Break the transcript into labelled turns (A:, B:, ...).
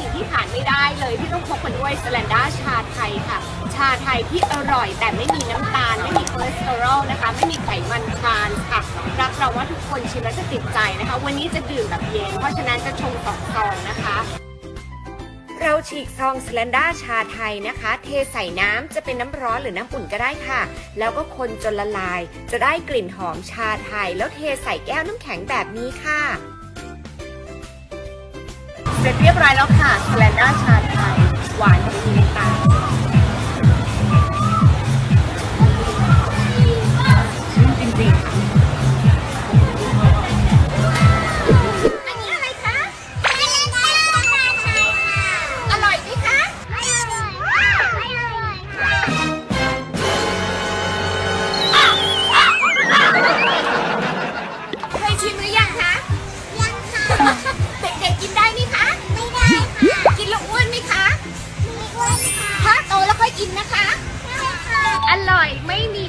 A: สิ่งที่ขาดไม่ได้เลยที่ต้องพกมาด้วยสแลนด้าชาไทยค่ะ ชาไทยที่อร่อยแต่ไม่มีน้ำตาล ไม่มีคอเลสเตอรอลนะคะ ไม่มีไขมันทานค่ะรับรองว่าทุกคนชิมแล้วจะติดใจนะคะ วันนี้จะดื่มแบบเย็น เพราะฉะนั้นจะชงสองซองนะคะเราฉีกซองสแลนด้าชาไทยนะคะ เทใส่น้ำจะเป็นน้ำร้อนหรือน้ำอุ่นก็ได้ค่ะ แล้วก็คนจนละลาย จะได้กลิ่นหอมชาไทย แล้วเทใส่แก้วน้ำแข็งแบบนี้ค่ะ เสร็จเรียบร้อยแล้วค่ะสแลนด้าชาไทย หวานไม่มีตาชื่นจริงๆ
B: อันนี้อะไรคะสแลนด้าชาไทยค่ะ
A: อร่อยไหมคะ
B: ไม่อร่อยไม่อร่อยค่ะ
A: เคยชิมหรือยังคะ กินแล้วอ้วนไหมคะ
B: มีอ้วนค่ะ
A: ถ้าโตแล้วค่อยกินนะคะ
B: ใช่ค่ะ
A: อร่อยไม่มี